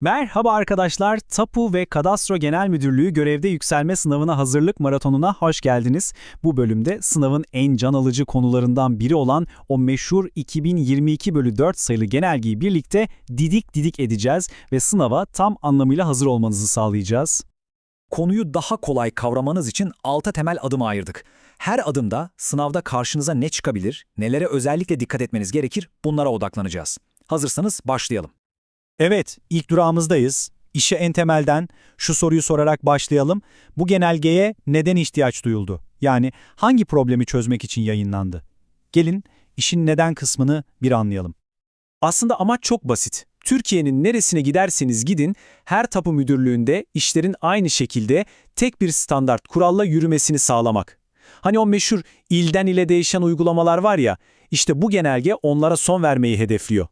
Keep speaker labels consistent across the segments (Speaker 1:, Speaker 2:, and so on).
Speaker 1: Merhaba arkadaşlar, Tapu ve Kadastro Genel Müdürlüğü görevde yükselme sınavına hazırlık maratonuna hoş geldiniz. Bu bölümde sınavın en can alıcı konularından biri olan o meşhur 2022 bölü 4 sayılı genelgeyi birlikte didik didik edeceğiz ve sınava tam anlamıyla hazır olmanızı sağlayacağız.
Speaker 2: Konuyu daha kolay kavramanız için alta temel adım ayırdık. Her adımda sınavda karşınıza ne çıkabilir, nelere özellikle dikkat etmeniz gerekir bunlara odaklanacağız. Hazırsanız başlayalım.
Speaker 3: Evet, ilk durağımızdayız. İşe en temelden şu soruyu sorarak başlayalım. Bu genelgeye neden ihtiyaç duyuldu? Yani hangi problemi çözmek için yayınlandı? Gelin işin neden kısmını bir anlayalım.
Speaker 1: Aslında amaç çok basit. Türkiye'nin neresine giderseniz gidin, her tapu müdürlüğünde işlerin aynı şekilde tek bir standart kuralla yürümesini sağlamak. Hani o meşhur ilden ile değişen uygulamalar var ya, işte bu genelge onlara son vermeyi hedefliyor.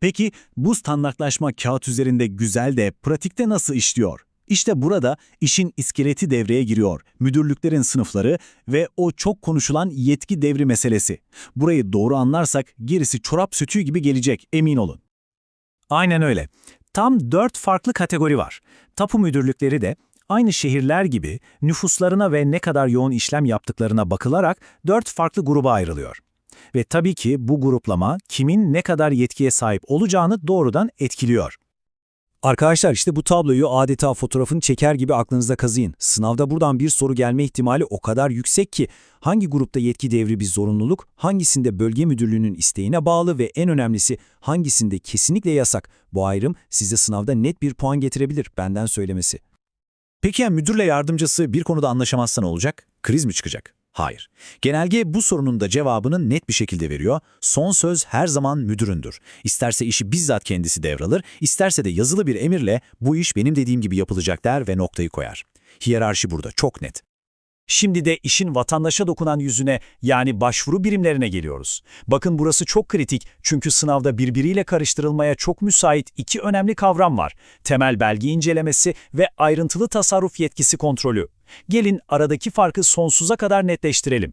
Speaker 3: Peki bu standartlaşma kağıt üzerinde güzel de pratikte nasıl işliyor? İşte burada işin iskeleti devreye giriyor. Müdürlüklerin sınıfları ve o çok konuşulan yetki devri meselesi. Burayı doğru anlarsak gerisi çorap sütüğü gibi gelecek, emin olun. Aynen öyle. Tam dört farklı kategori var. Tapu müdürlükleri de aynı şehirler gibi nüfuslarına ve ne kadar yoğun işlem yaptıklarına bakılarak dört farklı gruba ayrılıyor. Ve tabii ki bu gruplama kimin ne kadar yetkiye sahip olacağını doğrudan etkiliyor. Arkadaşlar işte bu tabloyu adeta fotoğrafını çeker gibi aklınızda kazıyın. Sınavda buradan bir soru gelme ihtimali o kadar yüksek ki hangi grupta yetki devri bir zorunluluk, hangisinde bölge müdürlüğünün isteğine bağlı ve en önemlisi hangisinde kesinlikle yasak. Bu ayrım size sınavda net bir puan getirebilir benden söylemesi. Peki ya müdürle yardımcısı bir konuda anlaşamazsa ne olacak? Kriz mi çıkacak? Hayır. Genelge bu sorunun da cevabını net bir şekilde veriyor. Son söz her zaman müdüründür. İsterse işi bizzat kendisi devralır, isterse de yazılı bir emirle bu iş benim dediğim gibi yapılacak der ve noktayı koyar. Hiyerarşi burada çok net. Şimdi de işin vatandaşa dokunan yüzüne yani başvuru birimlerine geliyoruz. Bakın burası çok kritik çünkü sınavda birbiriyle karıştırılmaya çok müsait iki önemli kavram var. Temel belge incelemesi ve ayrıntılı tasarruf yetkisi kontrolü. Gelin aradaki farkı sonsuza kadar netleştirelim.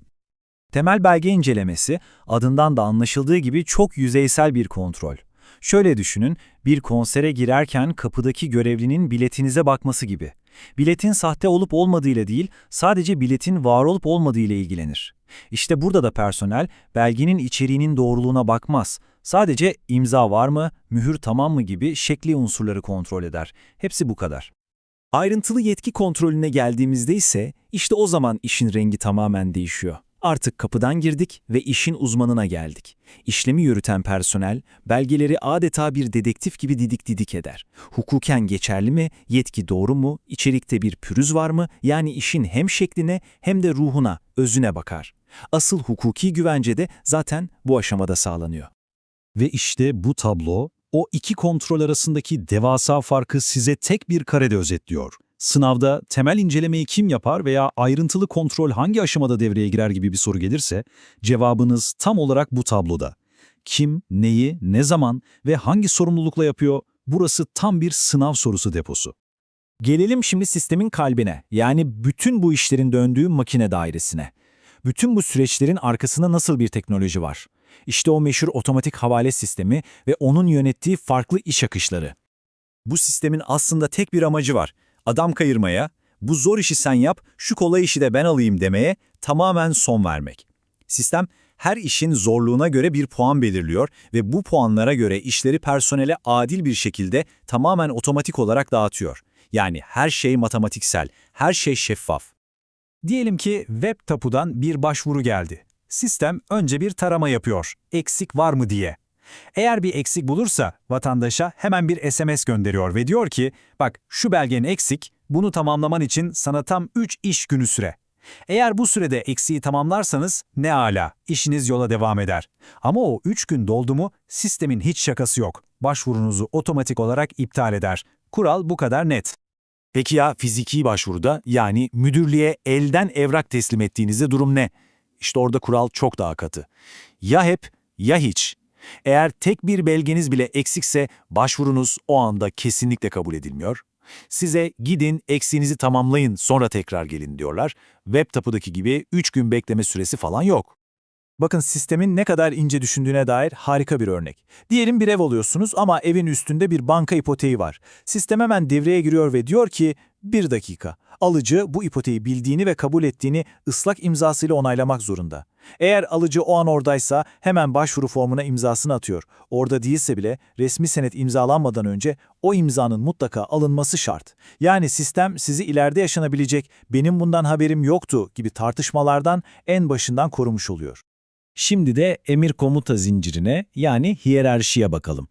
Speaker 3: Temel belge incelemesi adından da anlaşıldığı gibi çok yüzeysel bir kontrol. Şöyle düşünün, bir konsere girerken kapıdaki görevlinin biletinize bakması gibi. Biletin sahte olup olmadığıyla değil, sadece biletin var olup olmadığıyla ilgilenir. İşte burada da personel belgenin içeriğinin doğruluğuna bakmaz. Sadece imza var mı, mühür tamam mı gibi şekli unsurları kontrol eder. Hepsi bu kadar. Ayrıntılı yetki kontrolüne geldiğimizde ise işte o zaman işin rengi tamamen değişiyor. Artık kapıdan girdik ve işin uzmanına geldik. İşlemi yürüten personel, belgeleri adeta bir dedektif gibi didik didik eder. Hukuken geçerli mi, yetki doğru mu, içerikte bir pürüz var mı, yani işin hem şekline hem de ruhuna, özüne bakar. Asıl hukuki güvence de zaten bu aşamada sağlanıyor. Ve işte bu tablo, o iki kontrol arasındaki devasa farkı size tek bir karede özetliyor. Sınavda temel incelemeyi kim yapar veya ayrıntılı kontrol hangi aşamada devreye girer gibi bir soru gelirse, cevabınız tam olarak bu tabloda. Kim, neyi, ne zaman ve hangi sorumlulukla yapıyor, burası tam bir sınav sorusu deposu. Gelelim şimdi sistemin kalbine, yani bütün bu işlerin döndüğü makine dairesine. Bütün bu süreçlerin arkasında nasıl bir teknoloji var? İşte o meşhur otomatik havale sistemi ve onun yönettiği farklı iş akışları. Bu sistemin aslında tek bir amacı var. Adam kayırmaya, bu zor işi sen yap, şu kolay işi de ben alayım demeye tamamen son vermek. Sistem her işin zorluğuna göre bir puan belirliyor ve bu puanlara göre işleri personele adil bir şekilde tamamen otomatik olarak dağıtıyor. Yani her şey matematiksel, her şey şeffaf. Diyelim ki web tapudan bir başvuru geldi. Sistem önce bir tarama yapıyor, eksik var mı diye. Eğer bir eksik bulursa vatandaşa hemen bir SMS gönderiyor ve diyor ki, bak şu belgen eksik, bunu tamamlaman için sana tam 3 iş günü süre. Eğer bu sürede eksiği tamamlarsanız ne ala, işiniz yola devam eder. Ama o 3 gün doldu mu sistemin hiç şakası yok. Başvurunuzu otomatik olarak iptal eder. Kural bu kadar net. Peki ya fiziki başvuruda yani müdürlüğe elden evrak teslim ettiğinizde durum ne? İşte orada kural çok daha katı. Ya hep ya hiç. Eğer tek bir belgeniz bile eksikse başvurunuz o anda kesinlikle kabul edilmiyor. Size gidin eksiğinizi tamamlayın sonra tekrar gelin diyorlar. Web tapudaki gibi 3 gün bekleme süresi falan yok. Bakın sistemin ne kadar ince düşündüğüne dair harika bir örnek. Diyelim bir ev alıyorsunuz ama evin üstünde bir banka ipoteği var. Sistem hemen devreye giriyor ve diyor ki bir dakika. Alıcı bu ipoteği bildiğini ve kabul ettiğini ıslak imzasıyla onaylamak zorunda. Eğer alıcı o an oradaysa hemen başvuru formuna imzasını atıyor. Orada değilse bile resmi senet imzalanmadan önce o imzanın mutlaka alınması şart. Yani sistem sizi ileride yaşanabilecek benim bundan haberim yoktu gibi tartışmalardan en başından korumuş oluyor. Şimdi de emir komuta zincirine yani hiyerarşiye bakalım.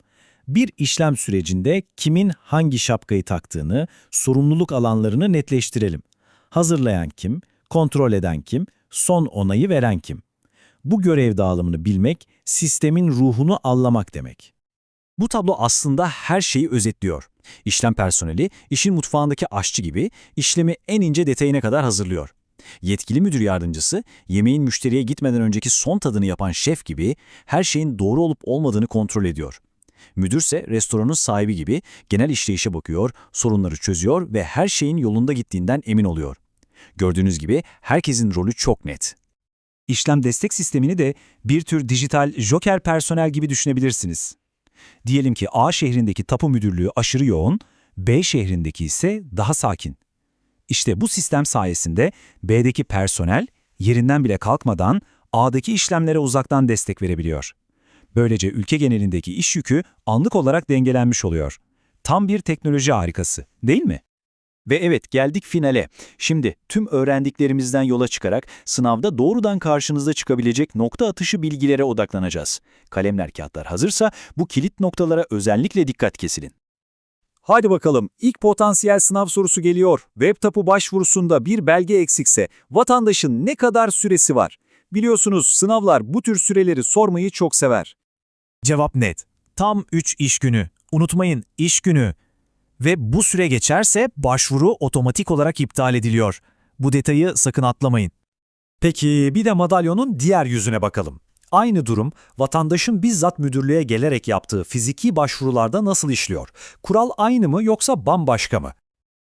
Speaker 3: Bir işlem sürecinde kimin hangi şapkayı taktığını, sorumluluk alanlarını netleştirelim. Hazırlayan kim, kontrol eden kim, son onayı veren kim? Bu görev dağılımını bilmek, sistemin ruhunu anlamak demek.
Speaker 1: Bu tablo aslında her şeyi özetliyor. İşlem personeli, işin mutfağındaki aşçı gibi işlemi en ince detayına kadar hazırlıyor. Yetkili müdür yardımcısı, yemeğin müşteriye gitmeden önceki son tadını yapan şef gibi her şeyin doğru olup olmadığını kontrol ediyor. Müdürse restoranın sahibi gibi genel işleyişe bakıyor, sorunları çözüyor ve her şeyin yolunda gittiğinden emin oluyor. Gördüğünüz gibi herkesin rolü çok net. İşlem destek sistemini de bir tür dijital joker personel gibi düşünebilirsiniz. Diyelim ki A şehrindeki tapu müdürlüğü aşırı yoğun, B şehrindeki ise daha sakin. İşte bu sistem sayesinde B'deki personel yerinden bile kalkmadan A'daki işlemlere uzaktan destek verebiliyor. Böylece ülke genelindeki iş yükü anlık olarak dengelenmiş oluyor. Tam bir teknoloji harikası, değil mi? Ve evet geldik finale. Şimdi tüm öğrendiklerimizden yola çıkarak sınavda doğrudan karşınıza çıkabilecek nokta atışı bilgilere odaklanacağız. Kalemler kağıtlar hazırsa bu kilit noktalara özellikle dikkat kesilin. Hadi bakalım ilk potansiyel sınav sorusu geliyor. Web tapu başvurusunda bir belge eksikse vatandaşın ne kadar süresi var? Biliyorsunuz sınavlar bu tür süreleri sormayı çok sever.
Speaker 3: Cevap net. Tam 3 iş günü. Unutmayın iş günü. Ve bu süre geçerse başvuru otomatik olarak iptal ediliyor. Bu detayı sakın atlamayın.
Speaker 1: Peki bir de madalyonun diğer yüzüne bakalım. Aynı durum vatandaşın bizzat müdürlüğe gelerek yaptığı fiziki başvurularda nasıl işliyor? Kural aynı mı yoksa bambaşka mı?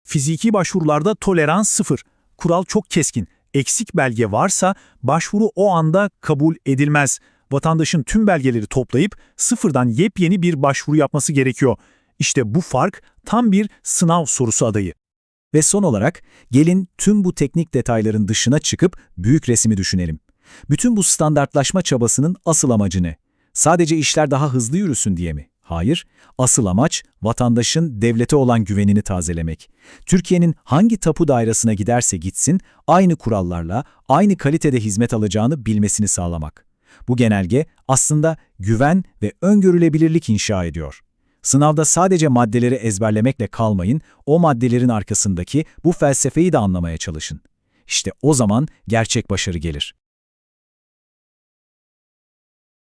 Speaker 3: Fiziki başvurularda tolerans sıfır. Kural çok keskin. Eksik belge varsa başvuru o anda kabul edilmez. Vatandaşın tüm belgeleri toplayıp sıfırdan yepyeni bir başvuru yapması gerekiyor. İşte bu fark tam bir sınav sorusu adayı.
Speaker 1: Ve son olarak gelin tüm bu teknik detayların dışına çıkıp büyük resmi düşünelim. Bütün bu standartlaşma çabasının asıl amacı ne? Sadece işler daha hızlı yürüsün diye mi? Hayır, asıl amaç vatandaşın devlete olan güvenini tazelemek. Türkiye'nin hangi tapu dairesine giderse gitsin, aynı kurallarla, aynı kalitede hizmet alacağını bilmesini sağlamak. Bu genelge aslında güven ve öngörülebilirlik inşa ediyor. Sınavda sadece maddeleri ezberlemekle kalmayın, o maddelerin arkasındaki bu felsefeyi de anlamaya çalışın. İşte o zaman gerçek başarı gelir.